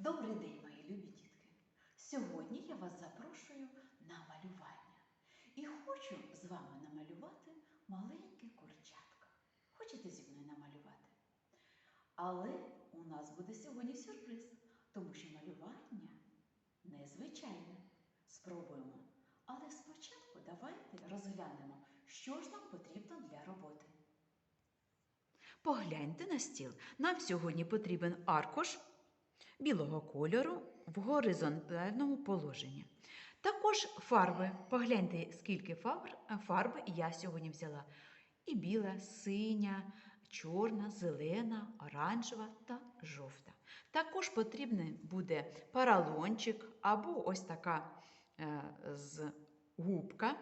Добрий день, мої любі дітки! Сьогодні я вас запрошую на малювання і хочу з вами намалювати маленьке курчатко. Хочете зі мною намалювати? Але у нас буде сьогодні сюрприз, тому що малювання незвичайне. Спробуємо. Але спочатку давайте розглянемо, що ж нам потрібно для роботи. Погляньте на стіл. Нам сьогодні потрібен аркуш білого кольору в горизонтальному положенні. Також фарби. Погляньте, скільки фарб, фарби я сьогодні взяла. І біла, синя, чорна, зелена, оранжева та жовта. Також потрібний буде паралончик або ось така е, з губка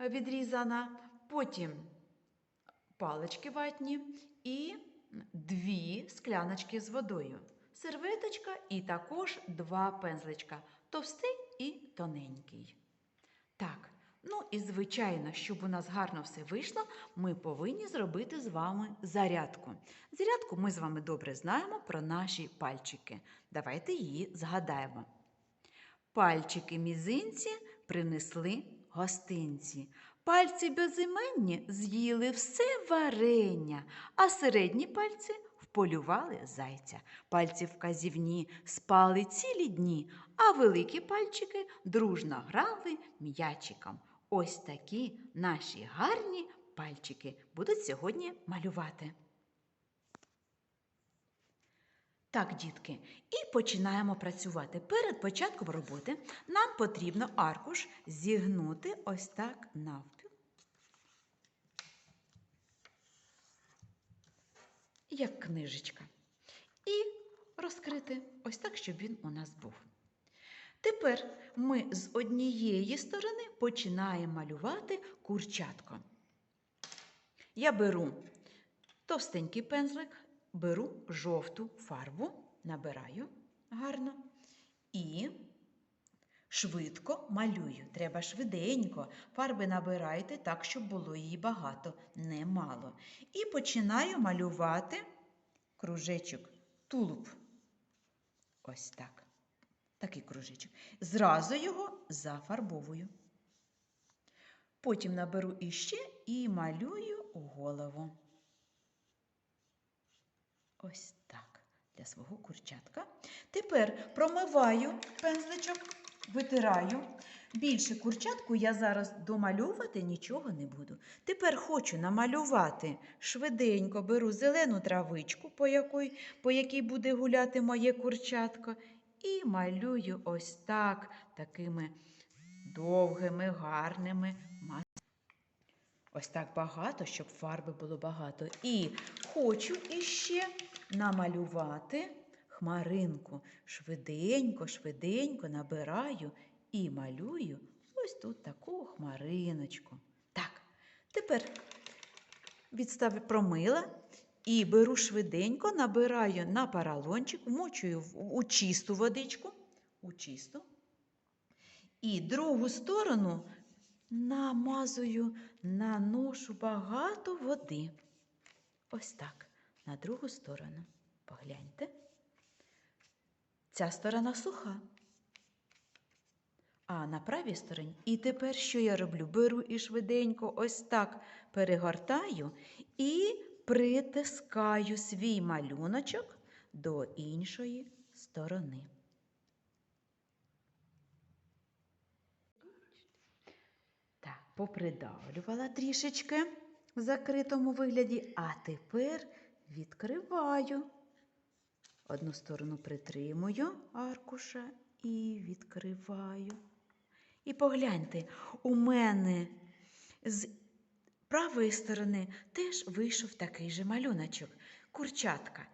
е, відрізана. Потім палички ватні і дві скляночки з водою. Серветочка і також два пензличка товстий і тоненький. Так, ну і звичайно, щоб у нас гарно все вийшло, ми повинні зробити з вами зарядку. Зарядку ми з вами добре знаємо про наші пальчики. Давайте її згадаємо. Пальчики мізинці принесли гостинці. Пальці безіменні з'їли все варення, а середні пальці вполювали зайця. Пальці вказівні спали цілі дні, а великі пальчики дружно грали м'ячиком. Ось такі наші гарні пальчики будуть сьогодні малювати. Так, дітки, і починаємо працювати. Перед початком роботи нам потрібно аркуш зігнути ось так навпіл. Як книжечка. І розкрити ось так, щоб він у нас був. Тепер ми з однієї сторони починаємо малювати курчатко. Я беру товстенький пензлик, беру жовту фарбу, набираю гарно і швидко малюю. Треба швиденько. Фарби набирайте так, щоб було її багато, не мало. І починаю малювати кружечок, тулуб. Ось так. Такий кружечок. Зразу його зафарбовую. Потім наберу іще і малюю голову. Ось так для свого курчатка. Тепер промиваю пензличок, витираю. Більше курчатку я зараз домалювати нічого не буду. Тепер хочу намалювати швиденько беру зелену травичку, по якій, по якій буде гуляти моє курчатко, і малюю ось так, такими довгими, гарними масами. Ось так багато, щоб фарби було багато. І хочу іще намалювати хмаринку. Швиденько, швиденько набираю і малюю ось тут таку хмариночку. Так, тепер відстави промила і беру швиденько, набираю на паралончик, вмочую у чисту водичку, у чисту. І другу сторону намазую, наношу багато води. Ось так, на другу сторону. Погляньте. Ця сторона суха. А на правій стороні. І тепер що я роблю? Беру і швиденько ось так перегортаю і притискаю свій малюночок до іншої сторони. Так, попридавлювала трішечки в закритому вигляді, а тепер відкриваю. Одну сторону притримую аркуша і відкриваю. І погляньте, у мене з правої сторони теж вийшов такий же малюночок, курчатка.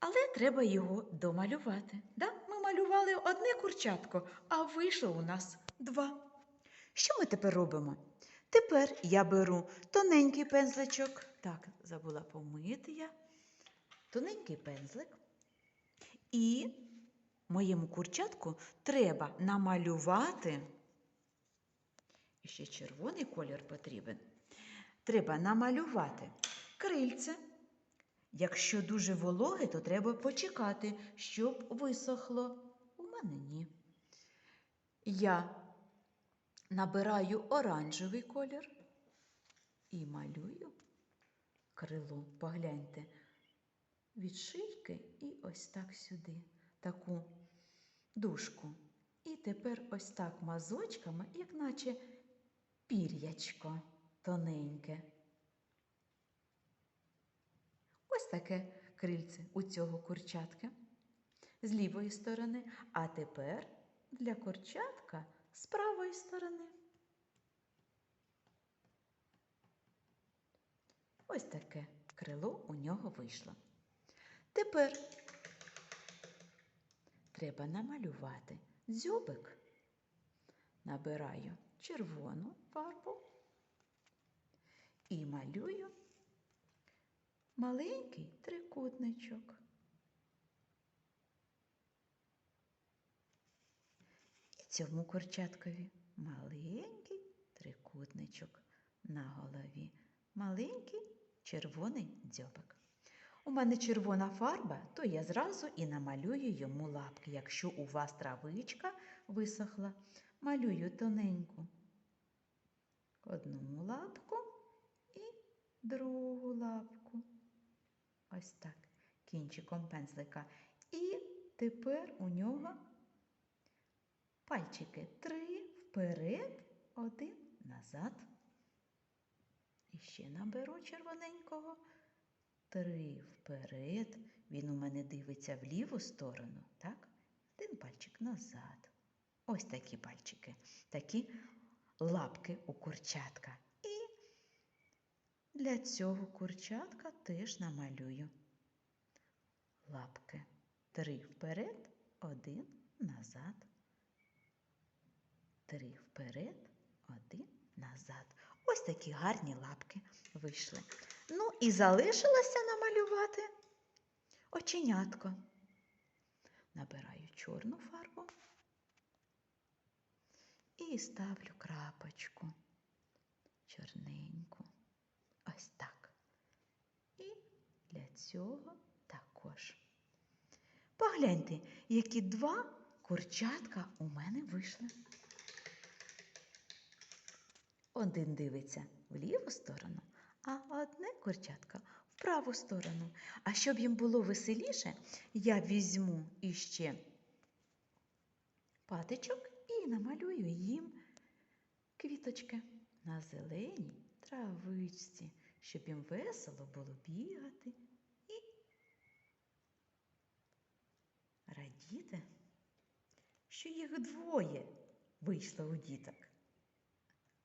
Але треба його домалювати. Да? Ми малювали одне курчатко, а вийшло у нас два. Що ми тепер робимо? Тепер я беру тоненький пензличок. Так, забула помити я. Тоненький пензлик. І моєму курчатку треба намалювати. Ще червоний колір потрібен. Треба намалювати крильце Якщо дуже вологе, то треба почекати, щоб висохло. У мене ні. Я набираю оранжевий колір і малюю крило. Погляньте, від шийки і ось так сюди, таку дужку. І тепер ось так мазочками, як наче пір'ячко тоненьке. Ось таке крильце у цього курчатка з лівої сторони, а тепер для курчатка з правої сторони. Ось таке крило у нього вийшло. Тепер треба намалювати дзьобик. Набираю червону фарбу і малюю маленький трикутничок. І цьому курчаткові маленький трикутничок на голові, маленький червоний дзьобик. У мене червона фарба, то я зразу і намалюю йому лапки. Якщо у вас травичка висохла, малюю тоненьку одну лапку і другу лапку. Ось так, кінчиком пензлика. І тепер у нього пальчики три вперед, один назад. І ще наберу червоненького. Три вперед. Він у мене дивиться в ліву сторону, так? Один пальчик назад. Ось такі пальчики, такі лапки у курчатка. І для цього курчатка теж намалюю лапки. Три вперед, один назад. Три вперед, один назад. Ось такі гарні лапки вийшли. Ну і залишилося намалювати оченятко. Набираю чорну фарбу і ставлю крапочку чорненьку. Ось так. І для цього також. Погляньте, які два курчатка у мене вийшли. Один дивиться в ліву сторону, а одне курчатка в праву сторону. А щоб їм було веселіше, я візьму іще патичок і намалюю їм квіточки на зеленій травичці, щоб їм весело було бігати і радіти, що їх двоє вийшло у діток.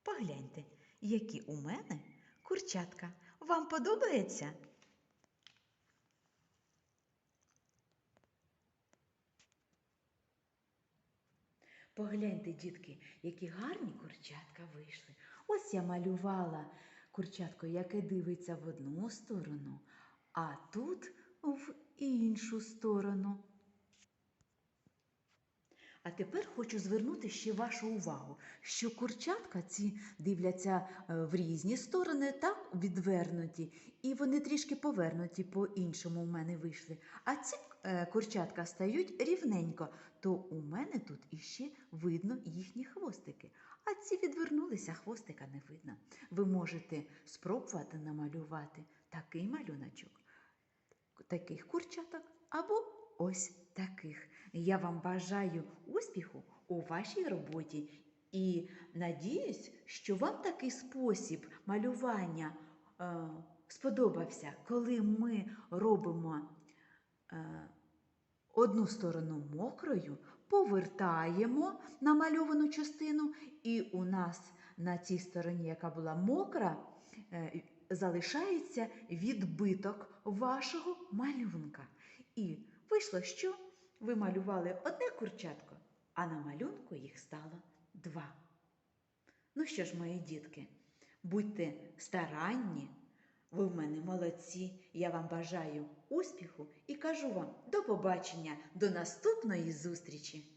Погляньте, які у мене курчатка. Вам подобається? Погляньте, дітки, які гарні курчатка вийшли. Ось я малювала курчатко, яке дивиться в одну сторону, а тут в іншу сторону. А тепер хочу звернути ще вашу увагу, що курчатка ці дивляться е, в різні сторони, так відвернуті, і вони трішки повернуті по-іншому у мене вийшли. А ці е, курчатка стають рівненько, то у мене тут іще видно їхні хвостики. А ці відвернулися, хвостика не видно. Ви можете спробувати намалювати такий малюночок, таких курчаток або ось таких. Я вам бажаю успіху у вашій роботі і надіюсь, що вам такий спосіб малювання е, сподобався, коли ми робимо е, одну сторону мокрою, повертаємо намальовану частину, і у нас на цій стороні, яка була мокра, е, залишається відбиток вашого малюнка. І вийшло, що ви малювали одне курчатко, а на малюнку їх стало два. Ну що ж, мої дітки, будьте старанні, ви в мене молодці. Я вам бажаю успіху і кажу вам до побачення, до наступної зустрічі!